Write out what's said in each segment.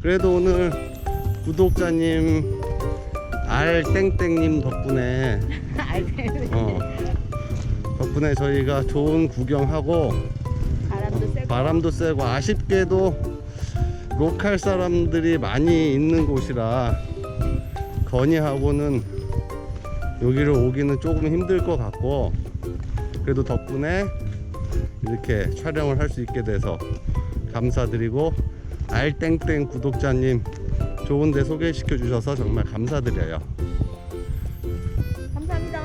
그래도 오늘 구독자님 알땡땡님 덕분에 어, 덕분에 저희가 좋은 구경하고 바람도 세고. 바람도 세고 아쉽게도 로컬 사람들이 많이 있는 곳이라 건이하고는 여기를 오기는 조금 힘들 것 같고 그래도 덕분에 이렇게 촬영을 할 수 있게 돼서 감사드리고 알땡땡 구독자님 좋은 데 소개시켜 주셔서 정말 감사드려요. 감사합니다.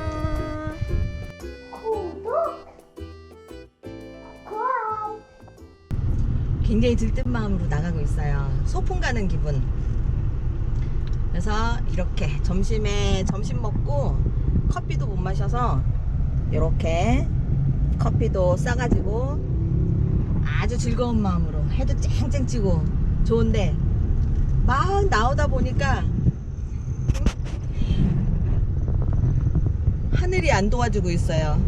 굉장히 들뜬 마음으로 나가고 있어요. 소풍 가는 기분. 그래서 이렇게 점심에 점심 먹고 커피도 못 마셔서 이렇게 커피도 싸가지고 아주 즐거운 마음으로 해도 쨍쨍 찌고 좋은데 막 나오다 보니까 하늘이 안 도와주고 있어요.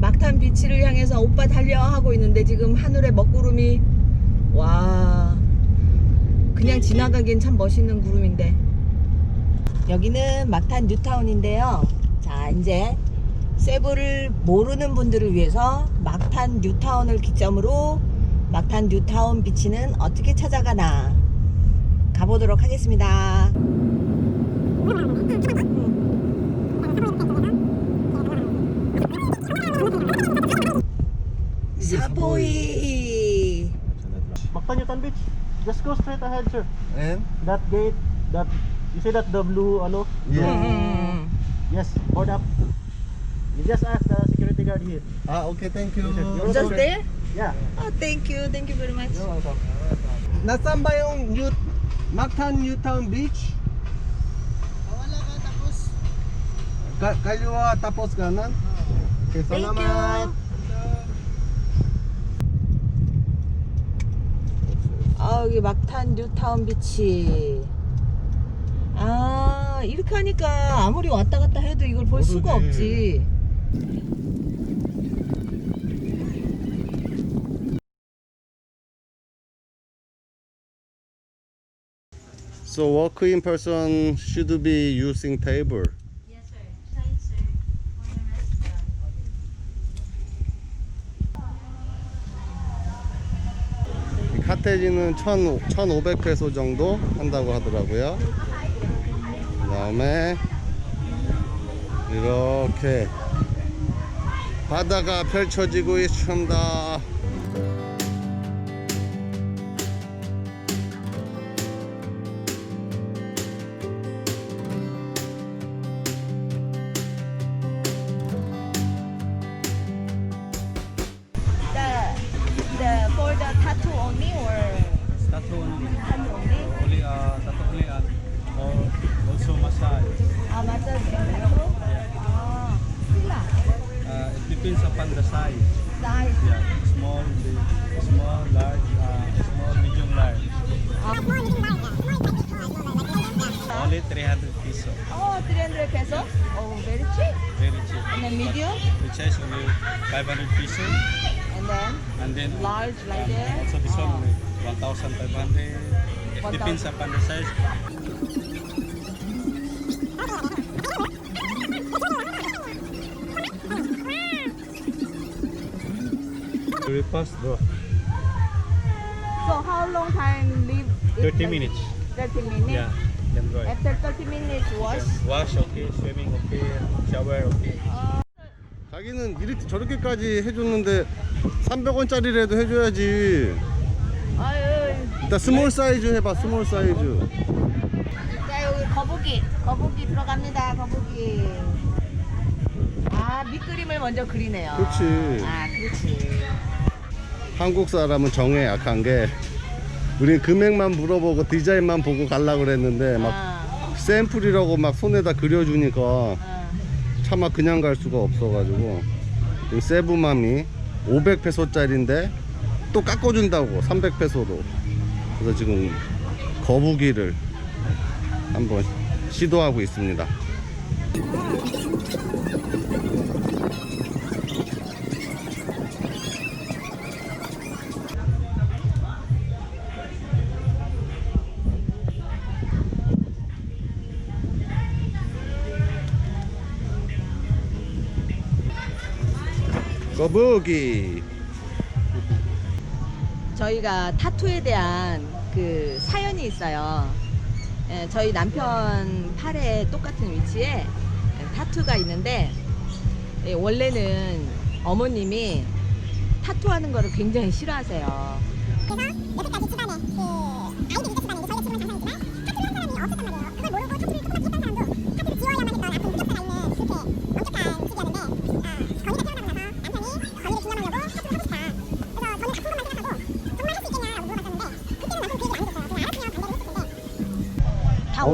막탄 비치를 향해서 오빠 달려 하고 있는데 지금 하늘에 먹구름이 와 그냥 지나가긴 참 멋있는 구름인데 여기는 막탄 뉴타운인데요. 자 이제 세부를 모르는 분들을 위해서 막탄 뉴타운을 기점으로 막탄 뉴타운 비치는 어떻게 찾아가나 가보도록 하겠습니다. 사보이 Mactanyutan Beach. Just go straight ahead, sir. And That gate, that you see that the blue ano? Yeah. 음, Yes, board up. You just ask the security guard here. 아 오케이 땡큐. You're Just welcome. there? Yeah. Oh, thank you. Thank you very much. You're welcome. Nasaan ba yung New Mactan Newtown Beach? Wala ka tapos. Ka kaliwa tapos kanan? Okay, Thank salamat. you. 아, 여기 막탄 뉴타운 비치. 아, 이렇게 하니까 아무리 왔다 갔다 해도 이걸 볼 수가. 없지. So walk-in person should be using table. Yes, sir. Side, sir. For the restaurant. 이 카테지는 1,000, 1,500페소 정도 한다고 하더라고요. 그 다음에 이렇게 바다가 펼쳐지고 있습니다. Very cheap. Very cheap. And then medium, The size only 500 pesos. and then And then large like um, that. also this one Oh. with 1,500. It 1,000. depends upon the size. Very fast, bro. So how long time leave? 30 like- minutes. 30 minutes? Yeah, can drive. After 30 minutes wash? Wash okay, swimming okay, shower okay. 자기는 이렇게 저렇게까지 해줬는데 300원짜리라도 해줘야지. 아유, 일단 스몰 사이즈 해봐, 스몰 사이즈. 자 여기 거북이, 거북이 들어갑니다. 거북이. 아 밑그림을 먼저 그리네요. 그렇지. 아 그렇지. 한국 사람은 정에 약한 게 우리 금액만 물어보고 디자인만 보고 갈라 그랬는데 막 아, 샘플이라고 막 손에다 그려주니까 아. 차마 그냥 갈 수가 없어가지고. 이 세부맘이 500페소짜리인데 또 깎아준다고 300페소로. 그래서 지금 거북이를 한번 시도하고 있습니다 거북이. 저희가 타투에 대한 그 사연이 있어요. 예, 저희 남편 팔에 똑같은 위치에 타투가 있는데 예, 원래는 어머님이 타투하는 거를 굉장히 싫어하세요. 그래서 여태까지 집안에 그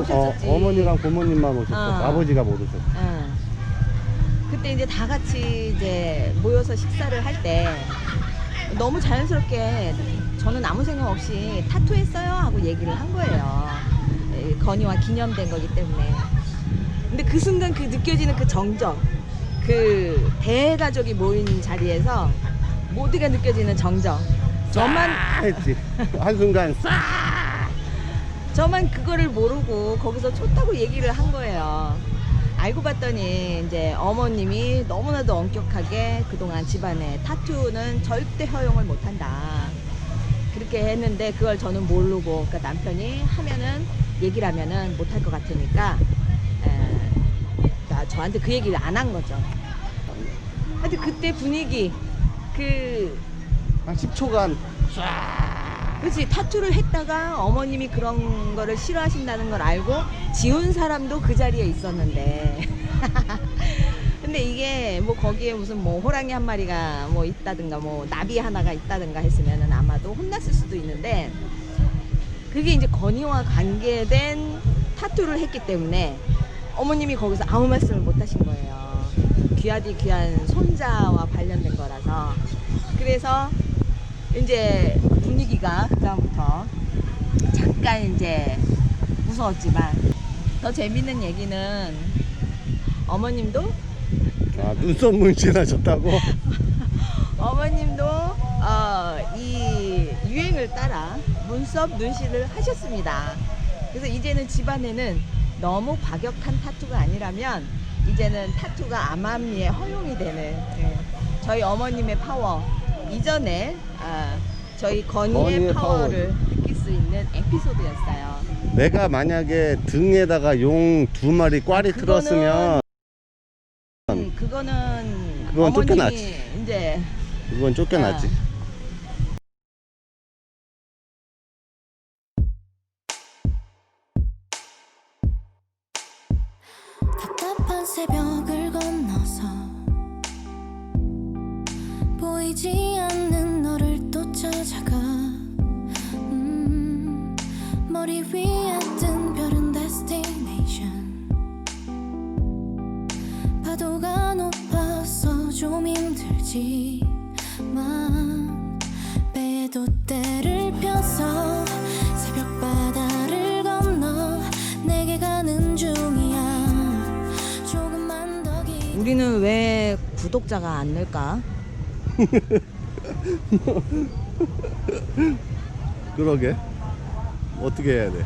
오셨었지. 어, 머니랑 고모님만 오셨어. 어. 아버지가 못 오셨어. 응. 그때 이제 다 같이 이제 모여서 식사를 할 때 너무 자연스럽게 저는 아무 생각 없이 타투했어요 하고 얘기를 한 거예요. 에, 건이와 기념된 거기 때문에. 근데 그 순간 그 느껴지는 그 정적, 그 대가족이 모인 자리에서 모두가 느껴지는 정적. 저만 아, 했지. 한순간 싹! 저만 그거를 모르고 거기서 좋다고 얘기를 한 거예요. 알고 봤더니 이제 어머님이 너무나도 엄격하게 그동안 집안에 타투는 절대 허용을 못한다. 그렇게 했는데 그걸 저는 모르고 그러니까 남편이 하면은 얘기를 하면은 못할 것 같으니까 에, 나 저한테 그 얘기를 안 한 거죠. 하여튼 그때 분위기 그 한 10초간 그렇지 타투를 했다가 어머님이 그런 거를 싫어하신다는 걸 알고 지운 사람도 그 자리에 있었는데. 근데 이게 뭐 거기에 무슨 뭐 호랑이 한 마리가 뭐 있다든가 뭐 나비 하나가 있다든가 했으면은 아마도 혼났을 수도 있는데 그게 이제 건이와 관계된 타투를 했기 때문에 어머님이 거기서 아무 말씀을 못 하신 거예요. 귀하디 귀한 손자와 관련된 거라서. 그래서 이제 분위기가 그다음부터 잠깐 이제 무서웠지만 더 재밌는 얘기는 어머님도 아, 눈썹 문신하셨다고? 어머님도 어, 이 유행을 따라 눈썹 눈실을 하셨습니다. 그래서 이제는 집안에는 너무 과격한 타투가 아니라면 이제는 타투가 암암리에 허용이 되는 예, 저희 어머님의 파워 이전에 아, 저희 건이의, 건이의 파워를 느낄 수 있는 에피소드였어요. 내가 만약에 등에다가 용 두 마리 꽈리 그거는- 틀었으면 음, 그거는 그건 어머님이 쫓겨나지. 이제 그건 쫓겨났지. 답답한 새벽을 건너서 보이지 기... 우리는 왜 구독자가 안 늘까? 그러게. 어떻게 해야 돼?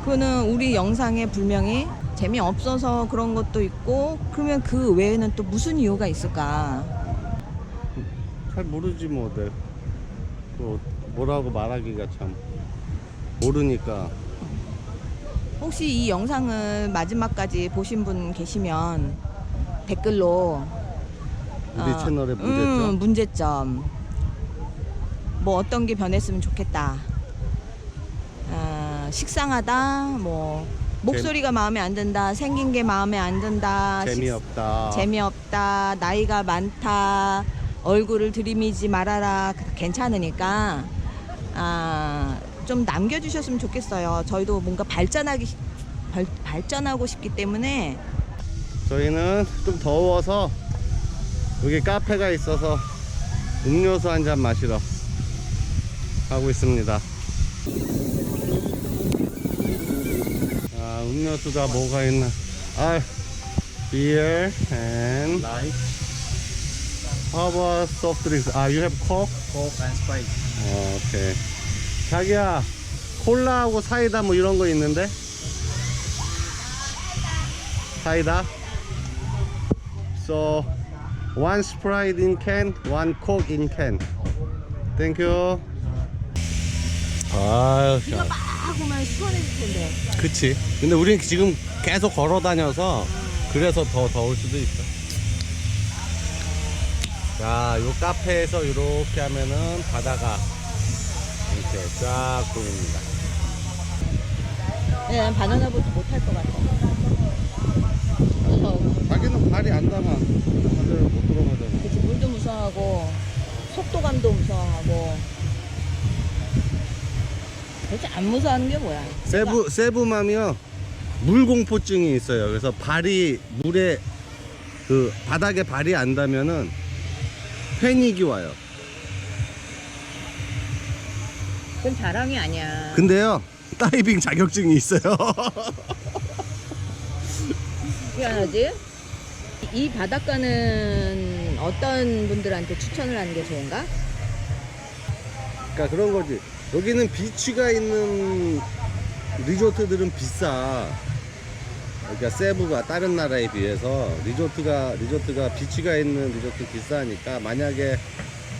그거는 우리 영상에 분명히 재미없어서 그런 것도 있고 그러면 그 외에는 또 무슨 이유가 있을까? 잘 모르지 뭐. 내. 뭐 뭐라고 말하기가 참 모르니까. 혹시 이 영상을 마지막까지 보신 분 계시면 댓글로. 우리 어, 채널의 문제점. 음, 문제점. 뭐 어떤 게 변했으면 좋겠다. 아, 식상하다 뭐. 목소리가 마음에 안 든다 생긴 게 마음에 안 든다 식- 재미없다. 재미없다 나이가 많다 얼굴을 들이미지 말아라. 괜찮으니까 아, 좀 남겨주셨으면 좋겠어요. 저희도 뭔가 발전하기 발, 발전하고 싶기 때문에 저희는 좀 더워서 여기 카페가 있어서 음료수 한 잔 마시러 가고 있습니다. 아, 음료수가 뭐가 있나? 아, beer and Like how about soft drinks? Ah, you have coke? Coke and Sprite. 어, 오케이. 자기야, 콜라하고 사이다 뭐 이런 거 있는데? 사이다? So, one Sprite in can, one Coke in can. Thank you. 아유, 비가 막 오면 시원해질 텐데. 그치. 근데 우리는 지금 계속 걸어 다녀서 그래서 더 더울 수도 있어. 자, 요 카페에서 이렇게 하면은 바다가 이렇게 쫙 보입니다. 네, 난 바나나 보트 못할 것 같아. 무서워. 자기는 발이 안 닿아. 바다를 못 들어가잖아. 그치, 물도 무서워하고, 속도감도 무서워하고. 도대체 안 무서워하는 게 뭐야? 세부 세부맘이요 물 공포증이 있어요. 그래서 발이 물에 그 바닥에 발이 안 닿으면은 패닉이 와요. 그건 자랑이 아니야. 근데요 다이빙 자격증이 있어요. 미안하지? 이 바닷가는 어떤 분들한테 추천을 하는 게 좋은가? 그러니까 그런 거지. 여기는 비치가 있는 리조트들은 비싸. 그러니까 세부가 다른 나라에 비해서 리조트가 리조트가 비치가 있는 리조트 비싸니까 만약에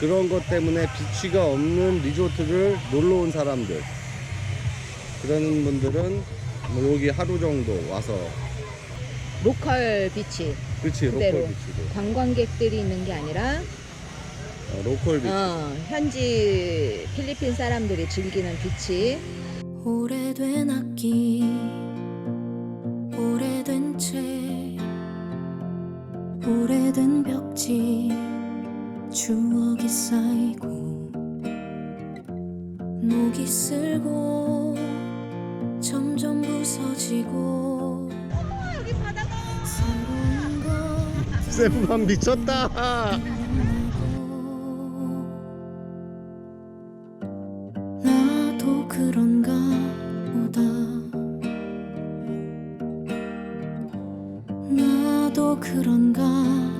그런 것 때문에 비치가 없는 리조트를 놀러 온 사람들 그런 분들은 뭐 여기 하루 정도 와서 로컬 비치. 그렇지 그대로. 로컬 비치도 관광객들이 있는 게 아니라 어, 로컬 비치 어, 현지 필리핀 사람들이 즐기는 비치. 오래된 악기 것 세부만 미쳤다.